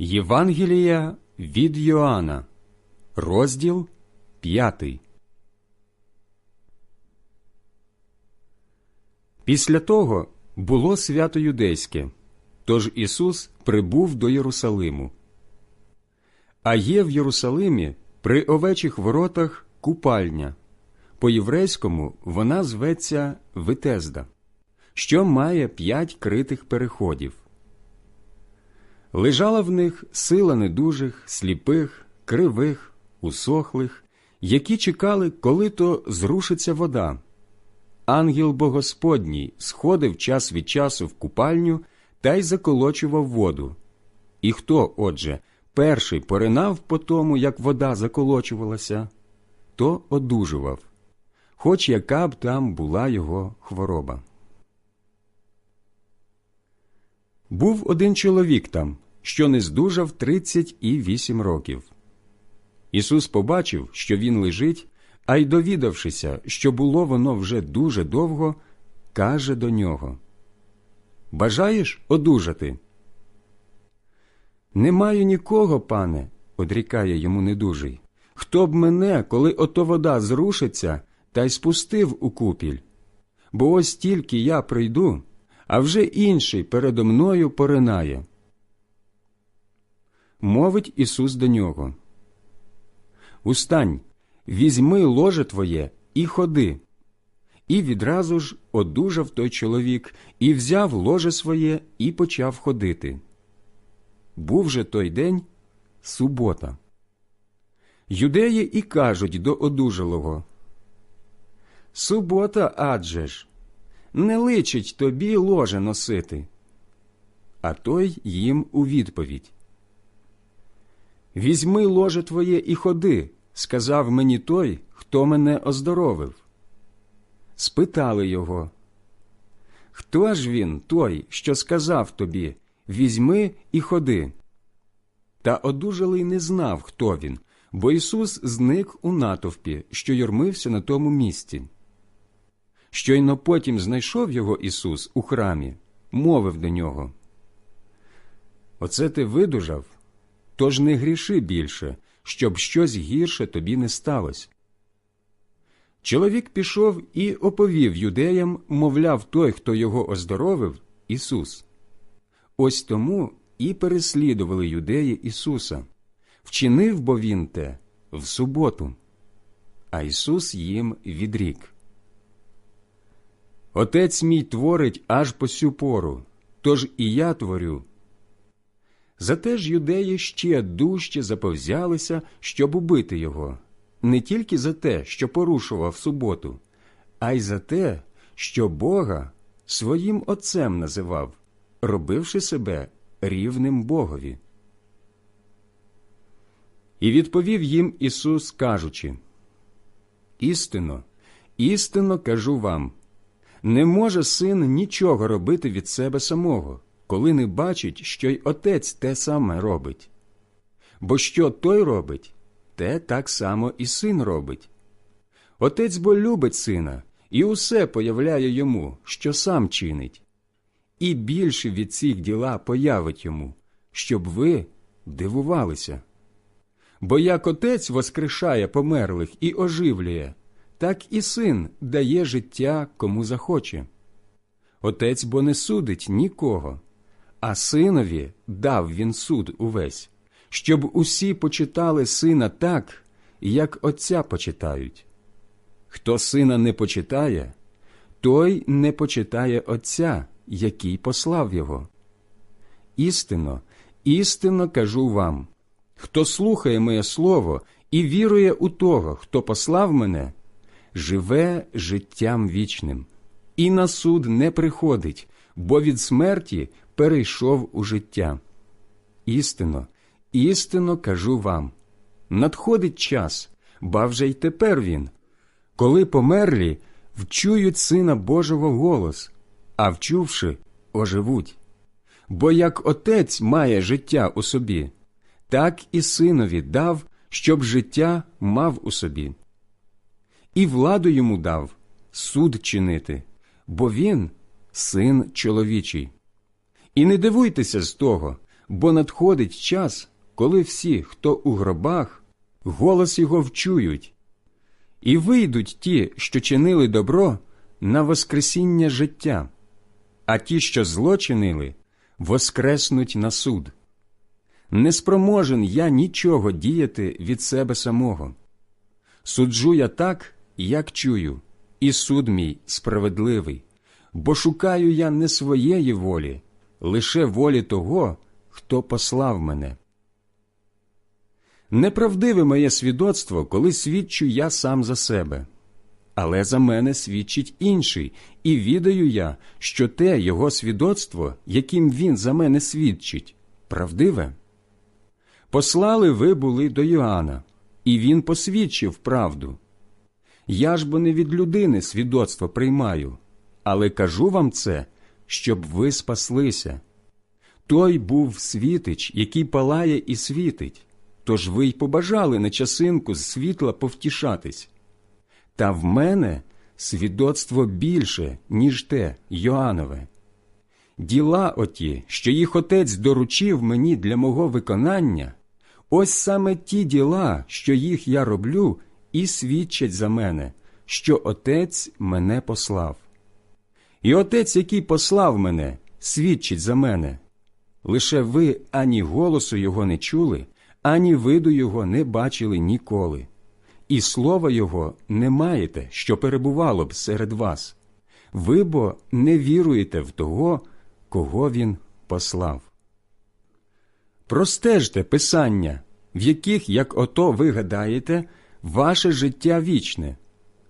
Євангелія від Йоанна, розділ 5. Після того було свято юдейське, тож Ісус прибув до Єрусалиму. А є в Єрусалимі при овечих воротах купальня. По-єврейському вона зветься Витезда, що має п'ять критих переходів. Лежала в них сила недужих, сліпих, кривих, усохлих, які чекали, коли то зрушиться вода. Ангел Богосподній сходив час від часу в купальню та й заколочував воду. І хто, отже, перший поринав по тому, як вода заколочувалася, то одужував, хоч яка б там була його хвороба. Був один чоловік там, що не здужав тридцять і вісім років. Ісус побачив, що він лежить, а й довідавшися, що було воно вже дуже довго, каже до нього Бажаєш одужати? Не маю нікого, пане, одрікає йому недужий. Хто б мене, коли ото вода зрушиться, та й спустив у купіль? Бо ось тільки я прийду, а вже інший передо мною поринає. Мовить Ісус до нього. Устань, візьми ложе твоє і ходи. І відразу ж одужав той чоловік, і взяв ложе своє і почав ходити. Був же той день субота. Юдеї і кажуть до одужалого Субота адже ж, не личить тобі ложе носити. А той їм у відповідь Візьми ложе твоє і ходи, сказав мені той, хто мене оздоровив. Спитали його, Хто ж він, той, що сказав тобі Візьми і ходи? Та одужалий не знав, хто він, бо Ісус зник у натовпі, що юрмився на тому місці. Щойно потім знайшов його Ісус у храмі, мовив до нього. Оце ти видужав, тож не гріши більше, щоб щось гірше тобі не сталося. Чоловік пішов і оповів юдеям, мовляв, той, хто його оздоровив, Ісус. Ось тому і переслідували юдеї Ісуса. Вчинив бо він те в суботу, а Ісус їм відрік. Отець мій творить аж по сю пору, тож і я творю. Зате ж юдеї ще дужче заповзялися, щоб убити його, не тільки за те, що порушував суботу, а й за те, що Бога своїм Отцем називав, робивши себе рівним Богові. І відповів їм Ісус, кажучи Істинно, істинно кажу вам не може син нічого робити від себе самого, коли не бачить, що й отець те саме робить. Бо що той робить, те так само і син робить. Отець бо любить сина і усе появляє йому, що сам чинить, і більше від цих діла появить йому, щоб ви дивувалися. Бо як отець воскрешає померлих і оживлює, так і син дає життя кому захоче. Отець бо не судить нікого, а синові дав він суд увесь, щоб усі почитали сина так, як отця почитають. Хто сина не почитає, той не почитає Отця, який послав його. Істинно, істинно кажу вам хто слухає моє слово і вірує у того, хто послав мене, живе життям вічним, і на суд не приходить, бо від смерті перейшов у життя. Істинно, істинно кажу вам надходить час, ба вже й тепер він, коли померлі вчують Сина Божого голос, а вчувши, оживуть. Бо як отець має життя у собі, так і синові дав, щоб життя мав у собі. І владу йому дав суд чинити, бо він син чоловічий. І не дивуйтеся з того, бо надходить час, коли всі, хто у гробах, голос його вчують, і вийдуть ті, що чинили добро, на воскресіння життя, а ті, що зло чинили, воскреснуть на суд. Не спроможен я нічого діяти від себе самого. Суджу я так, як чую, і суд мій справедливий, бо шукаю я не своєї волі, лише волі того, хто послав мене. Неправдиве моє свідоцтво, коли свідчу я сам за себе, але за мене свідчить інший, і відаю я, що те його свідоцтво, яким він за мене свідчить, правдиве. Послали ви були до Йоанна, і він посвідчив правду. Я ж бо не від людини свідоцтво приймаю, але кажу вам це, щоб ви спаслися. Той був світич, який палає і світить, тож ви й побажали на часинку з світла повтішатись. Та в мене свідоцтво більше, ніж те Йоанове. Діла оті, що їх отець доручив мені для мого виконання, ось саме ті діла, що їх я роблю, і свідчать за мене, що отець мене послав. І отець, який послав мене, свідчить за мене. Лише ви ані голосу його не чули, ані виду його не бачили ніколи, і слова його не маєте, що перебувало б серед вас. Ви бо не віруєте в того, кого він послав. Простежте писання, в яких, як ото ви гадаєте, ваше життя вічне,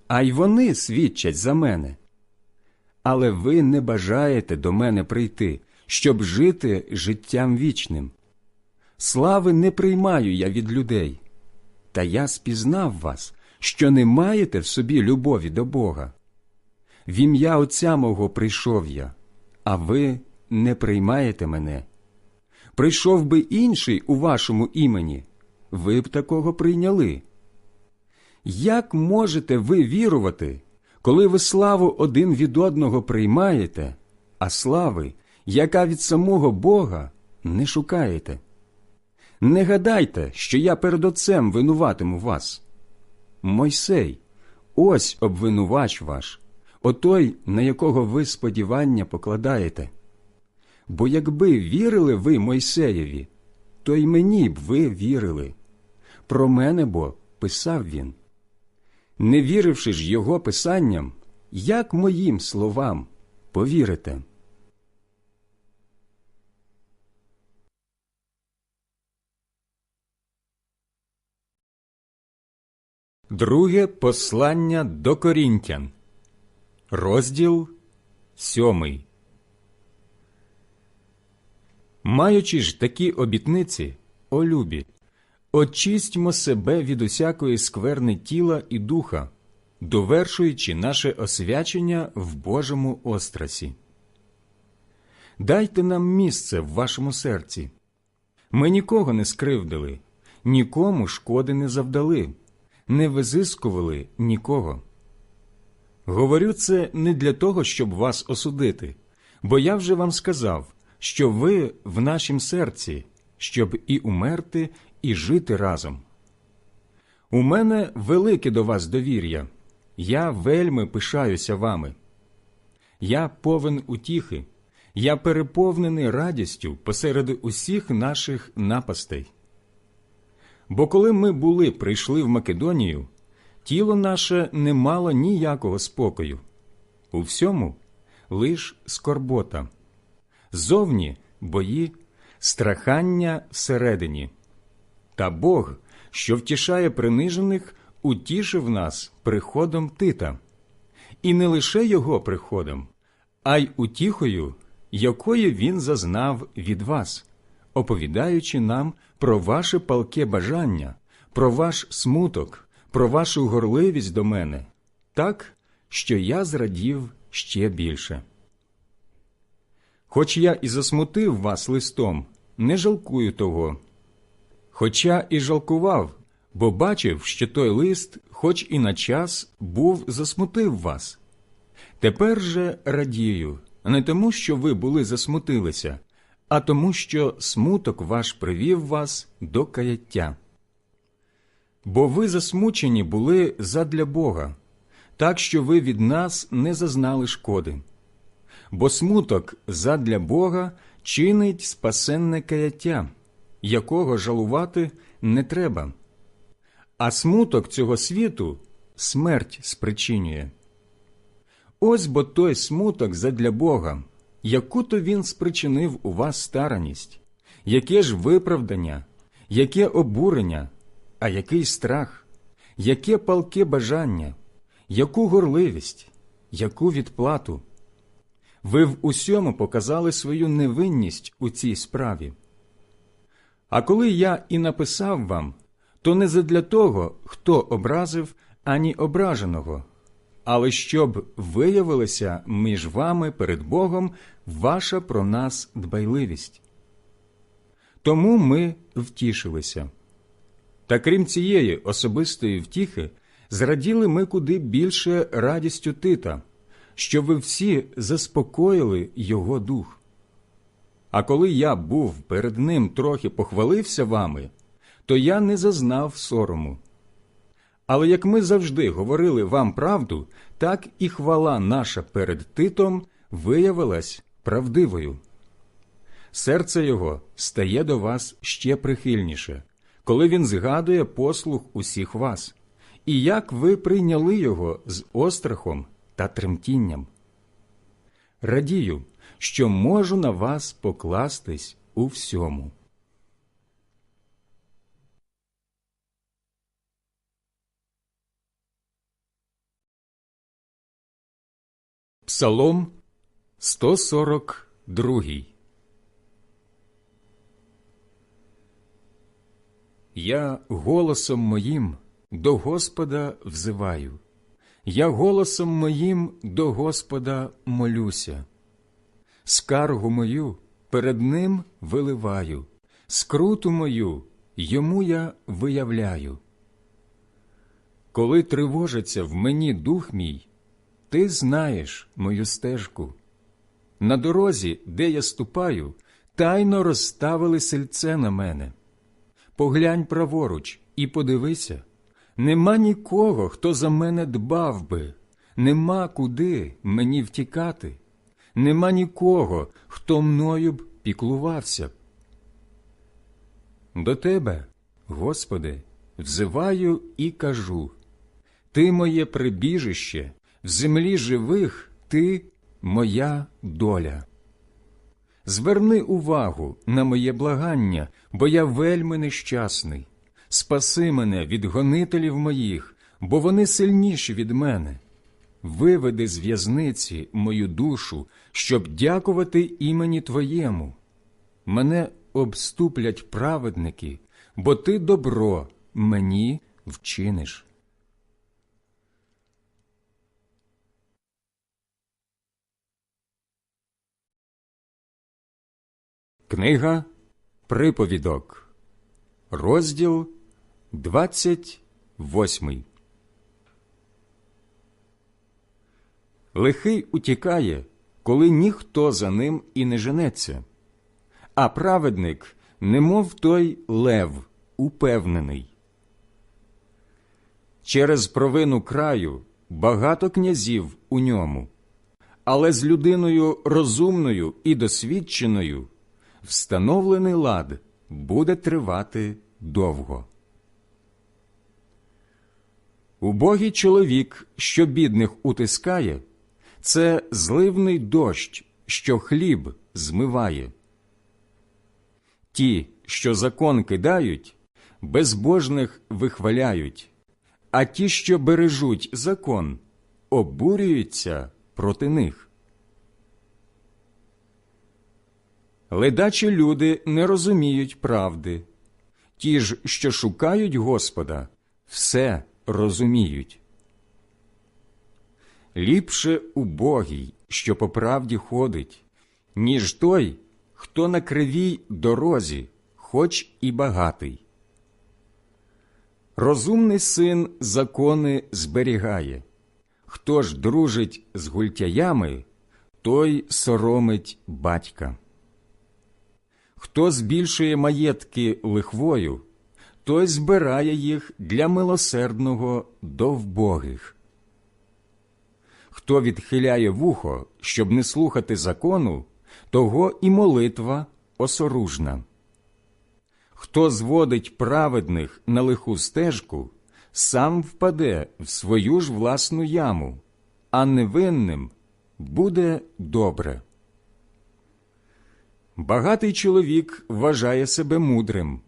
а й вони свідчать за мене. Але ви не бажаєте до мене прийти, щоб жити життям вічним. Слави не приймаю я від людей, та я спізнав вас, що не маєте в собі любові до Бога. В ім'я Отця мого прийшов я, а ви не приймаєте мене. Прийшов би інший у вашому імені, ви б такого прийняли. Як можете ви вірувати, коли ви славу один від одного приймаєте, а слави, яка від самого Бога, не шукаєте? Не гадайте, що я перед Отцем винуватиму вас. Мойсей, ось обвинувач ваш, отой, на якого ви сподівання покладаєте. Бо якби вірили ви Мойсеєві, то й мені б ви вірили. Про мене бо писав він. Не віривши ж його писанням, як моїм словам повірите? Друге послання до Корінтян, розділ сьомий. Маючи ж такі обітниці, о любі, очистьмо себе від усякої скверни тіла і духа, довершуючи наше освячення в Божому острасі. Дайте нам місце в вашому серці. Ми нікого не скривдили, нікому шкоди не завдали не визискували нікого. Говорю це не для того, щоб вас осудити, бо я вже вам сказав, що ви в нашім серці, щоб і умерти, і жити разом. У мене велике до вас довір'я, я вельми пишаюся вами. Я повен утіхи, я переповнений радістю посеред усіх наших напастей. Бо коли ми були прийшли в Македонію, тіло наше не мало ніякого спокою. У всьому лиш скорбота, зовні бої, страхання всередині. Та Бог, що втішає принижених, утішив нас приходом Тита, і не лише його приходом, а й утіхою, якої він зазнав від вас оповідаючи нам про ваше палке бажання, про ваш смуток, про вашу горливість до мене, так, що я зрадів ще більше. Хоч я і засмутив вас листом, не жалкую того. Хоча і жалкував, бо бачив, що той лист, хоч і на час, був засмутив вас. Тепер же радію, не тому, що ви були засмутилися, а тому, що смуток ваш привів вас до каяття. Бо ви засмучені були задля Бога, так що ви від нас не зазнали шкоди. Бо смуток задля Бога чинить спасенне каяття, якого жалувати не треба. А смуток цього світу смерть спричинює. Ось бо той смуток задля Бога, яку то він спричинив у вас стараність, яке ж виправдання, яке обурення, а який страх, яке палке бажання, яку горливість, яку відплату. Ви в усьому показали свою невинність у цій справі. А коли я і написав вам, то не задля того, хто образив, ані ображеного, але щоб виявилася між вами перед Богом ваша про нас дбайливість. Тому ми втішилися. Та крім цієї особистої втіхи, зраділи ми куди більше радістю Тита, що ви всі заспокоїли його дух. А коли я був перед ним трохи похвалився вами, то я не зазнав сорому. Але як ми завжди говорили вам правду, так і хвала наша перед Титом виявилась правдивою. Серце його стає до вас ще прихильніше, коли він згадує послух усіх вас, і як ви прийняли його з острахом та тремтінням. Радію, що можу на вас покластись у всьому. Псалом 142 Я голосом моїм до Господа взиваю, я голосом моїм до Господа молюся, скаргу мою перед Ним виливаю, скруту мою йому я виявляю. Коли тривожиться в мені дух мій, ти знаєш мою стежку. На дорозі, де я ступаю, тайно розставили сельце на мене. Поглянь праворуч і подивися нема нікого, хто за мене дбав би, нема куди мені втікати, нема нікого, хто мною б піклувався. До тебе, Господи, взиваю і кажу Ти моє прибіжище в землі живих ти моя доля. Зверни увагу на моє благання, бо я вельми нещасний. Спаси мене від гонителів моїх, бо вони сильніші від мене. Виведи з в'язниці мою душу, щоб дякувати імені Твоєму. Мене обступлять праведники, бо ти добро мені вчиниш. Книга Приповідок, розділ 28 Лихий утікає, коли ніхто за ним і не женеться, а праведник, немов той лев, упевнений. Через провину краю багато князів у ньому, але з людиною розумною і досвідченою встановлений лад буде тривати довго. Убогий чоловік, що бідних утискає, це зливний дощ, що хліб змиває. Ті, що закон кидають, безбожних вихваляють, а ті, що бережуть закон, обурюються проти них. Ледачі люди не розуміють правди, ті ж, що шукають Господа, все розуміють. Ліпше убогий, що по правді ходить, ніж той, хто на кривій дорозі, хоч і багатий. Розумний син закони зберігає. Хто ж дружить з гультяями, той соромить батька. Хто збільшує маєтки лихвою, той збирає їх для милосердного до вбогих. Хто відхиляє вухо, щоб не слухати закону, того і молитва осоружна. Хто зводить праведних на лиху стежку, сам впаде в свою ж власну яму, а невинним буде добре. Багатий чоловік вважає себе мудрим,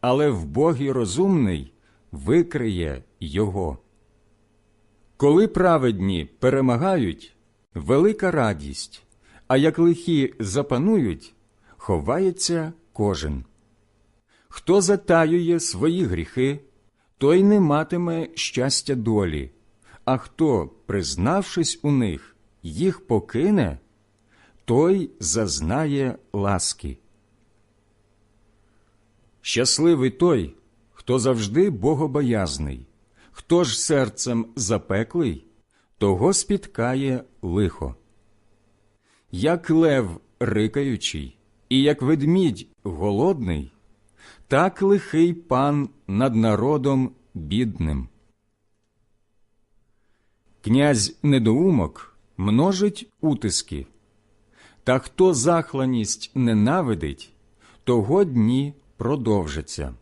але вбогий розумний викриє його. Коли праведні перемагають, велика радість, а як лихі запанують, ховається кожен. Хто затаює свої гріхи, той не матиме щастя долі, а хто, признавшись у них, їх покине, той зазнає ласки. Щасливий той, хто завжди богобоязний, хто ж серцем запеклий, того спіткає лихо. Як лев рикаючий, і як ведмідь голодний, так лихий пан над народом бідним. Князь недоумок множить утиски, та хто захланість ненавидить, того дні продовжаться.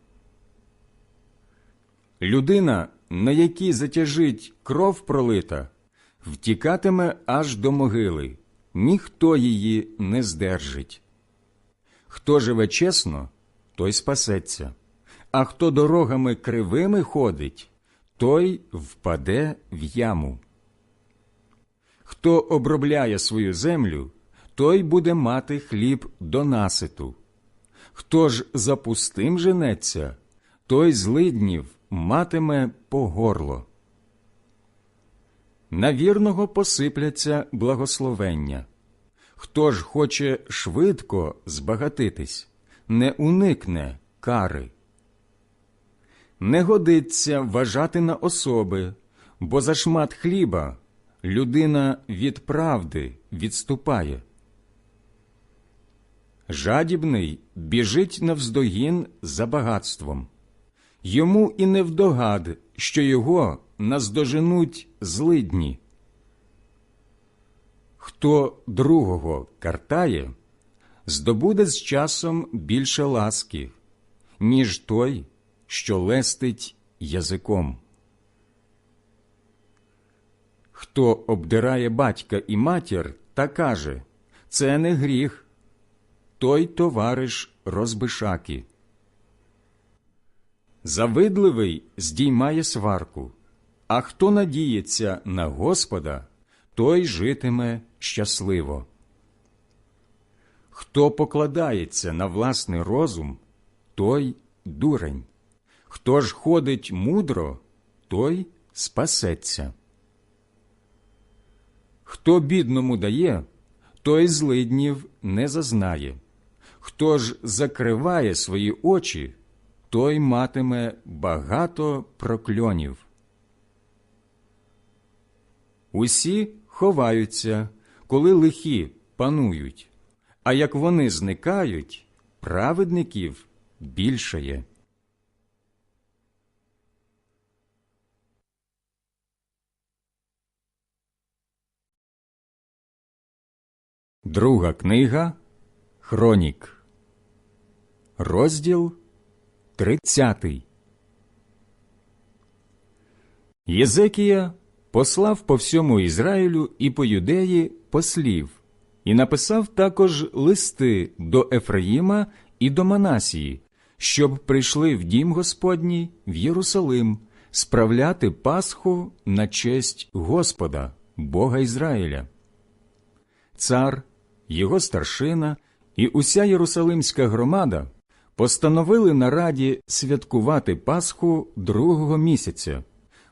Людина, на якій затяжить кров пролита, втікатиме аж до могили, ніхто її не здержить. Хто живе чесно, той спасеться, а хто дорогами кривими ходить, той впаде в яму. Хто обробляє свою землю, той буде мати хліб до наситу. Хто ж за пустим женеться, той злиднів матиме по горло. На вірного посипляться благословення. Хто ж хоче швидко збагатитись, не уникне кари. Не годиться вважати на особи, бо за шмат хліба людина від правди відступає. Жадібний біжить навздогін за багатством. Йому і не вдогад, що його наздоженуть злидні. Хто другого картає, здобуде з часом більше ласки, ніж той, що лестить язиком. Хто обдирає батька і матір та каже це не гріх, той товариш розбишаки. Завидливий здіймає сварку, а хто надіється на Господа, той житиме щасливо. Хто покладається на власний розум, той дурень. Хто ж ходить мудро, той спасеться. Хто бідному дає, той злиднів не зазнає. Хто ж закриває свої очі, той матиме багато прокльонів. Усі ховаються, коли лихі панують, а як вони зникають, праведників більшає. Друга книга Хронік, розділ тридцятий. Єзекія послав по всьому Ізраїлю і по юдеї послів, і написав також листи до Ефраїма і до Манасії, щоб прийшли в дім Господній в Єрусалим справляти Пасху на честь Господа, Бога Ізраїля. Цар, його старшина і уся Єрусалимська громада постановили на раді святкувати Пасху другого місяця,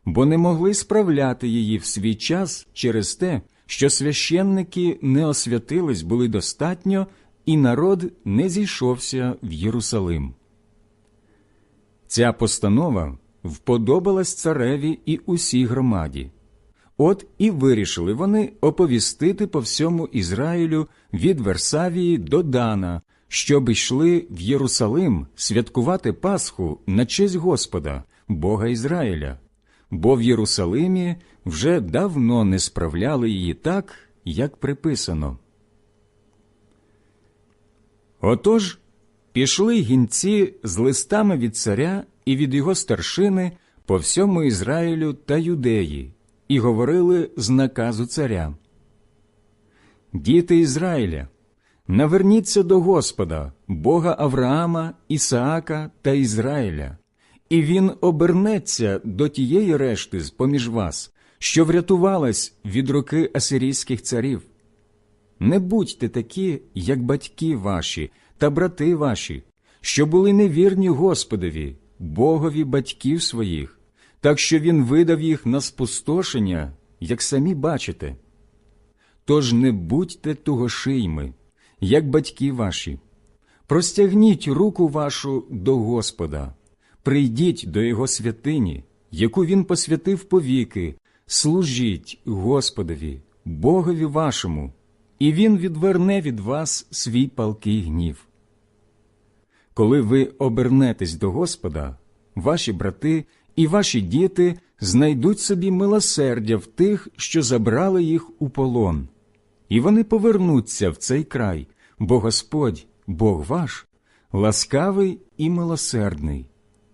бо не могли справляти її в свій час через те, що священники не освятились були достатньо, і народ не зійшовся в Єрусалим. Ця постанова вподобалась цареві і усій громаді. От і вирішили вони оповістити по всьому Ізраїлю від Версавії до Дана, щоб йшли в Єрусалим святкувати Пасху на честь Господа, Бога Ізраїля, бо в Єрусалимі вже давно не справляли її так, як приписано. Отож пішли гінці з листами від царя і від його старшини по всьому Ізраїлю та Юдеї, і говорили з наказу царя. Діти Ізраїля, наверніться до Господа, Бога Авраама, Ісаака та Ізраїля, і він обернеться до тієї решти з поміж вас, що врятувалась від руки асирійських царів. Не будьте такі, як батьки ваші та брати ваші, що були невірні Господові, Богові батьків своїх, так що він видав їх на спустошення, як самі бачите. Тож не будьте тугошийми, як батьки ваші. Простягніть руку вашу до Господа, прийдіть до Його святині, яку Він посвятив повіки, служіть Господові, Богові вашому, і Він відверне від вас свій палкий гнів. Коли ви обернетесь до Господа, ваші брати і ваші діти знайдуть собі милосердя в тих, що забрали їх у полон, і вони повернуться в цей край, бо Господь, Бог ваш, ласкавий і милосердний,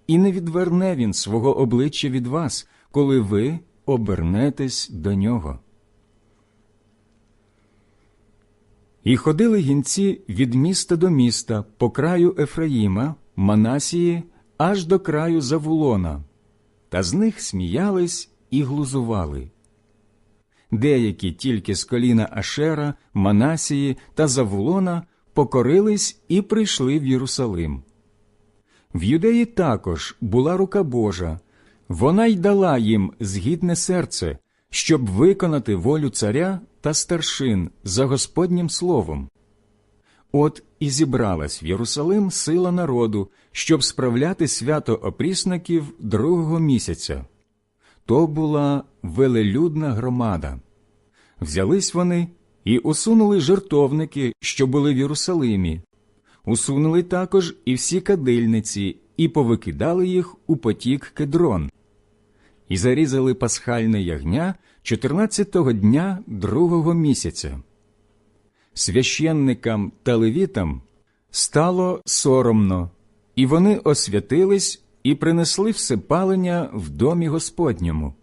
і не відверне Він свого обличчя від вас, коли ви обернетесь до нього. І ходили гінці від міста до міста по краю Ефраїма, Манасії, аж до краю Завулона, та з них сміялись і глузували. Деякі тільки з коліна Ашера, Манасії та Завулона покорились і прийшли в Єрусалим. В юдеї також була рука Божа, вона й дала їм згідне серце, щоб виконати волю царя та старшин за Господнім словом. От і зібралась в Єрусалим сила народу, щоб справляти свято опрісників другого місяця. То була велелюдна громада. Взялись вони і усунули жертовники, що були в Єрусалимі, усунули також і всі кадильниці, і повикидали їх у потік кедрон, і зарізали пасхальне ягня 14-го дня другого місяця. Священникам та левітам стало соромно, і вони освятились і принесли всепалення в домі Господньому.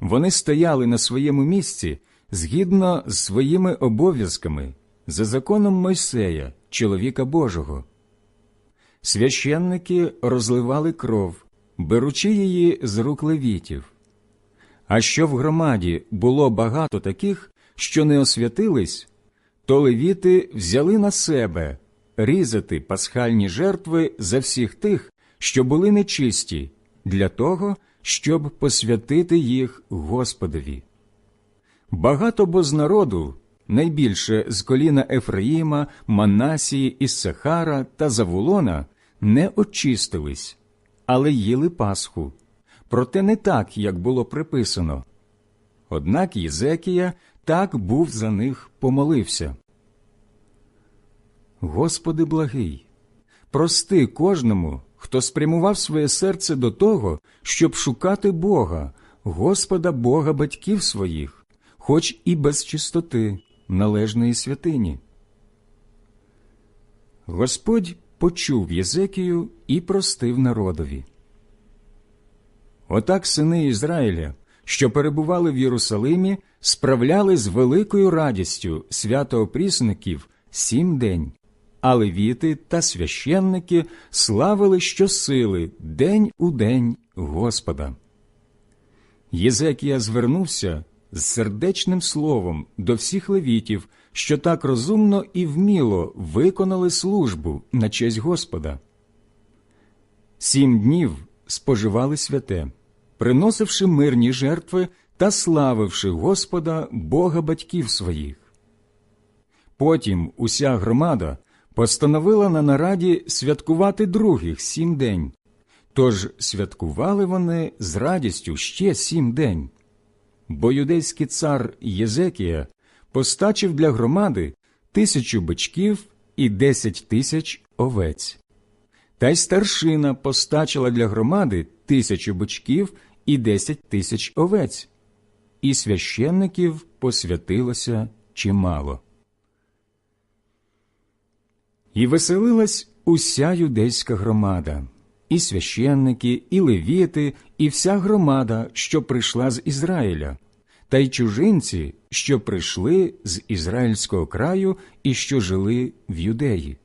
Вони стояли на своєму місці згідно з своїми обов'язками за законом Мойсея, чоловіка Божого. Священники розливали кров, беручи її з рук левітів. А що в громаді було багато таких, що не освятились, то левіти взяли на себе різати пасхальні жертви за всіх тих, що були нечисті, для того, щоб посвятити їх Господові. Багато бо з народу, найбільше з коліна Ефраїма, Манасії, Іссахара та Завулона, не очистились, але їли Пасху, проте не так, як було приписано. Однак Єзекія так був за них помолився. Господи благий, прости кожному, хто спрямував своє серце до того, щоб шукати Бога, Господа Бога батьків своїх, хоч і без чистоти належної святині. Господь почув Єзекію і простив народові. Отак сини Ізраїля, що перебували в Єрусалимі, справляли з великою радістю свято опрісників сім день, а левіти та священники славили щосили день у день Господа. Єзекія звернувся з сердечним словом до всіх левітів, що так розумно і вміло виконали службу на честь Господа. Сім днів споживали святе, приносивши мирні жертви та славивши Господа Бога батьків своїх. Потім уся громада постановила на нараді святкувати других сім день, тож святкували вони з радістю ще сім день. Бо юдейський цар Єзекія постачив для громади тисячу бичків і десять тисяч овець. Та й старшина постачила для громади тисячу бичків і десять тисяч овець, і священників посвятилося чимало. І веселилась уся юдейська громада, і священники, і левіти, і вся громада, що прийшла з Ізраїля, та й чужинці, що прийшли з ізраїльського краю і що жили в юдеї.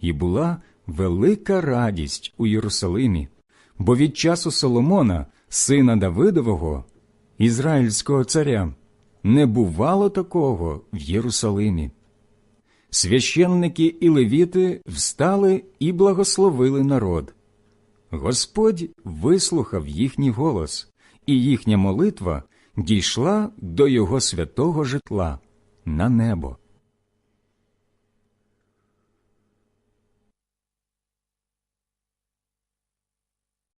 І була велика радість у Єрусалимі, бо від часу Соломона, сина Давидового, ізраїльського царя, не бувало такого в Єрусалимі. Священники і левіти встали і благословили народ. Господь вислухав їхній голос, і їхня молитва дійшла до його святого житла на небо.